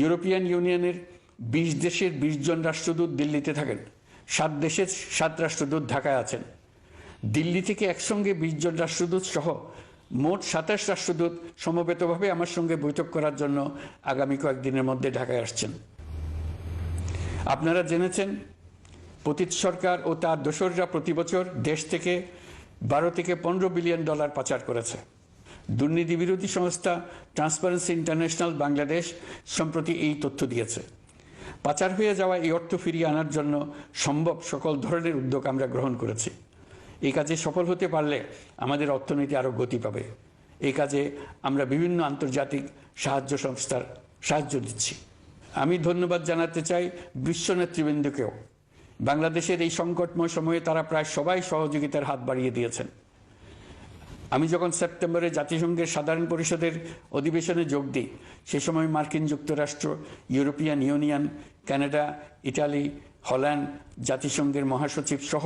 European ইউনিয়নের বিশ দেশের বিশ জন রাষ্ট্রদূত দিল্লিতে থাকেন, সাত দেশের সাত রাষ্ট্রদূত ঢাকায় আছেন। দিল্লি থেকে একসঙ্গে বিশ জন রাষ্ট্রদূত সহ মোট সাতাশ রাষ্ট্রদূত সমবেতভাবে আমার সঙ্গে বৈঠক করার জন্য আগামী কয়েকদিনের মধ্যে ঢাকায় আসছেন। আপনারা জেনেছেন, পতিত সরকার ও তার দোসররা প্রতি বছর দেশ থেকে বারো থেকে পনেরো বিলিয়ন ডলার পাচার করেছে। দুর্নীতি বিরোধী সংস্থা ট্রান্সপারেন্সি ইন্টারন্যাশনাল বাংলাদেশ সম্প্রতি এই তথ্য দিয়েছে। পাচার হয়ে যাওয়া এই অর্থ ফিরিয়ে আনার জন্য সম্ভব সকল ধরনের উদ্যোগ আমরা গ্রহণ করেছি। এই কাজে সফল হতে পারলে আমাদের অর্থনীতি আরও গতি পাবে। এই কাজে আমরা বিভিন্ন আন্তর্জাতিক সাহায্য সংস্থার সাহায্য দিচ্ছি। আমি ধন্যবাদ জানাতে চাই বিশ্ব নেতৃবৃন্দকেও। বাংলাদেশের এই সংকটময় সময়ে তারা প্রায় সবাই সহযোগিতার হাত বাড়িয়ে দিয়েছেন। আমি যখন সেপ্টেম্বরে জাতিসংঘের সাধারণ পরিষদের অধিবেশনে যোগ দিই, সে সময় মার্কিন যুক্তরাষ্ট্র, European Union, Canada, Italy, Holland, জাতিসংঘের মহাসচিব সহ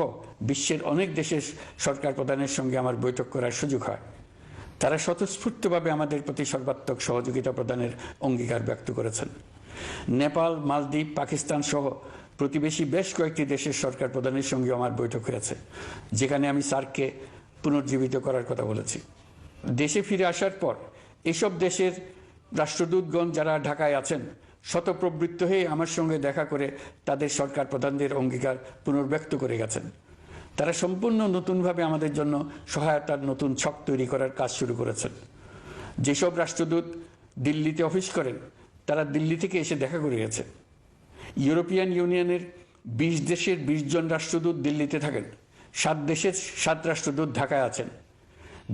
বিশ্বের অনেক দেশের সরকার প্রধানের সঙ্গে আমার বৈঠক করার সুযোগ হয়। তারা স্বতঃস্ফূর্তভাবে আমাদের প্রতি সর্বাত্মক সহযোগিতা প্রদানের অঙ্গীকার ব্যক্ত করেছেন। নেপাল, মালদ্বীপ, পাকিস্তান সহ প্রতিবেশী বেশ কয়েকটি দেশের সরকার প্রধানের সঙ্গে আমার বৈঠক হয়েছে, যেখানে আমি সার্ককে পুনর্জীবিত করার কথা বলেছি। দেশে ফিরে আসার পর এসব দেশের রাষ্ট্রদূতগণ যারা ঢাকায় আছেন শতপ্রবৃত্ত হয়ে আমার সঙ্গে দেখা করে তাদের সরকার প্রধানদের অঙ্গীকার পুনর্ব্যক্ত করে গেছেন। তারা সম্পূর্ণ নতুনভাবে আমাদের জন্য সহায়তার নতুন ছক তৈরি করার কাজ শুরু করেছেন। যেসব রাষ্ট্রদূত দিল্লিতে অফিস করেন, তারা দিল্লি থেকে এসে দেখা করে গেছে ইউরোপিয়ান ইউনিয়নের বিশ দেশের বিশ জন রাষ্ট্রদূত দিল্লিতে থাকেন। সাত দেশের সাত রাষ্ট্রদূত ঢাকায় আছেন।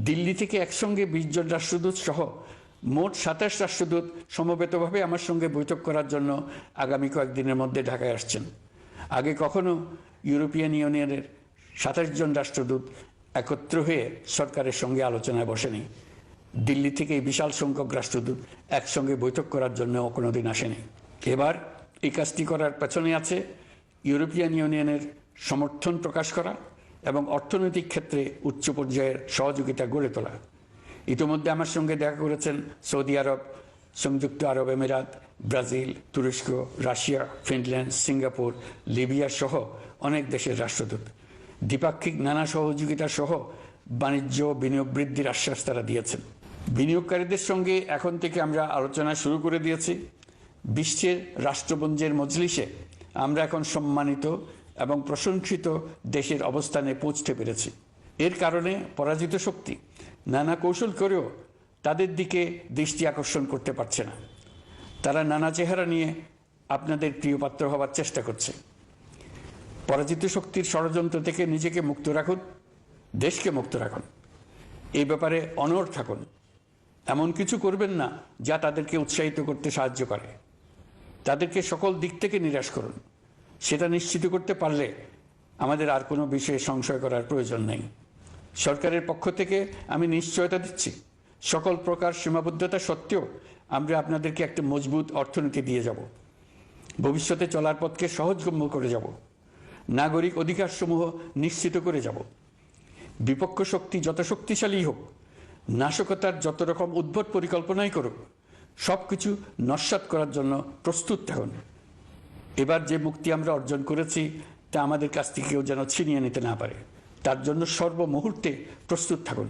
দিল্লি থেকে একসঙ্গে বিশ জন রাষ্ট্রদূত সহ মোট সাতাশ রাষ্ট্রদূত সমবেতভাবে আমার সঙ্গে বৈঠক করার জন্য আগামী কয়েকদিনের মধ্যে ঢাকায় আসছেন। আগে কখনো ইউরোপিয়ান ইউনিয়নের সাতাশ জন রাষ্ট্রদূত একত্র হয়ে সরকারের সঙ্গে আলোচনায় বসেনি। দিল্লি থেকে বিশাল সংখ্যক রাষ্ট্রদূত একসঙ্গে বৈঠক করার জন্য কোনোদিন আসেনি। এবার এই কাজটি করার পেছনে আছে ইউরোপিয়ান ইউনিয়নের সমর্থন প্রকাশ করা এবং অর্থনৈতিক ক্ষেত্রে উচ্চ পর্যায়ের সহযোগিতা গড়ে তোলা। ইতিমধ্যে আমার সঙ্গে দেখা করেছেন সৌদি আরব, সংযুক্ত আরব আমিরাত, ব্রাজিল, তুরস্ক, রাশিয়া, ফিনল্যান্ড, সিঙ্গাপুর, লিবিয়া সহ অনেক দেশের রাষ্ট্রদূত। দ্বিপাক্ষিক নানা সহযোগিতা সহ বাণিজ্য, বিনিয়োগ বৃদ্ধির আশ্বাস তারা দিয়েছেন। বিনিয়োগকারীদের সঙ্গে এখন থেকে আমরা আলোচনা শুরু করে দিয়েছি। বিশ্বের রাষ্ট্রপুঞ্জের মজলিসে আমরা এখন সম্মানিত এবং প্রশংসিত দেশের অবস্থানে পৌঁছতে পেরেছি। এর কারণে পরাজিত শক্তি নানা কৌশল করেও তাদের দিকে দৃষ্টি আকর্ষণ করতে পারছে না। তারা নানা চেহারা নিয়ে আপনাদের প্রিয়পাত্র হওয়ার চেষ্টা করছে। পরাজিত শক্তির ষড়যন্ত্র থেকে নিজেকে মুক্ত রাখুন, দেশকে মুক্ত রাখুন। এই ব্যাপারে অনড় থাকুন। এমন কিছু করবেন না যা তাদেরকে উৎসাহিত করতে সাহায্য করে। তাদেরকে সকল দিক থেকে নিরাশ করুন। সেটা নিশ্চিত করতে পারলে আমাদের আর কোনো বিষয়ে সংশয় করার প্রয়োজন নেই। সরকারের পক্ষ থেকে আমি নিশ্চয়তা দিচ্ছি। সকল প্রকার সীমাবদ্ধতা সত্ত্বেও আমরা আপনাদেরকে একটা মজবুত অর্থনীতি দিয়ে যাব। ভবিষ্যতে চলার পথকে সহজগম্য করে যাব। নাগরিক অধিকারসমূহ নিশ্চিত করে যাব। বিপক্ষ শক্তি যত শক্তিশালী হোক, নাশকতার যত রকম উদ্ভট পরিকল্পনাই করুক সব কিছু নস্বাত করার জন্য প্রস্তুত থাকুন। এবার যে মুক্তি আমরা অর্জন করেছি, তা আমাদের কাছ থেকে কেউ যেন ছিনিয়ে নিতে না পারে। তার জন্য সর্বমুহূর্তে প্রস্তুত থাকুন।